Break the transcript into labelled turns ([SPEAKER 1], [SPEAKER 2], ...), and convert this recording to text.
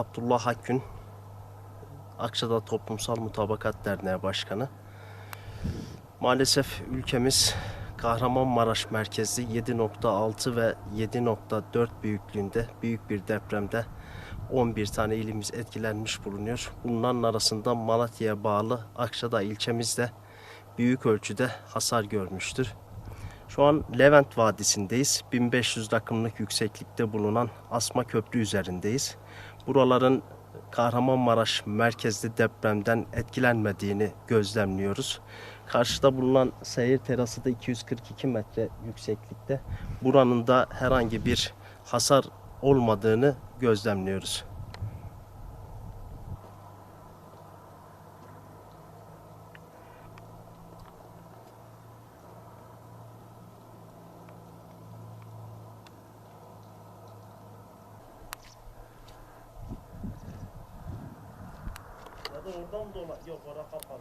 [SPEAKER 1] Abdullah Akgün, Akçada Toplumsal Mutabakat Derneği Başkanı. Maalesef ülkemiz Kahramanmaraş merkezli 7.6 ve 7.4 büyüklüğünde büyük bir depremde 11 tane ilimiz etkilenmiş bulunuyor. Bunların arasında Malatya'ya bağlı Akçada ilçemizde büyük ölçüde hasar görmüştür. Şu an Levent Vadisi'ndeyiz. 1500 rakımlık yükseklikte bulunan Asma Köprü üzerindeyiz. Buraların Kahramanmaraş merkezli depremden etkilenmediğini gözlemliyoruz. Karşıda bulunan seyir terası da 242 metre yükseklikte. Buranın da herhangi bir hasar olmadığını gözlemliyoruz. Oradan dola yok orada kapalı.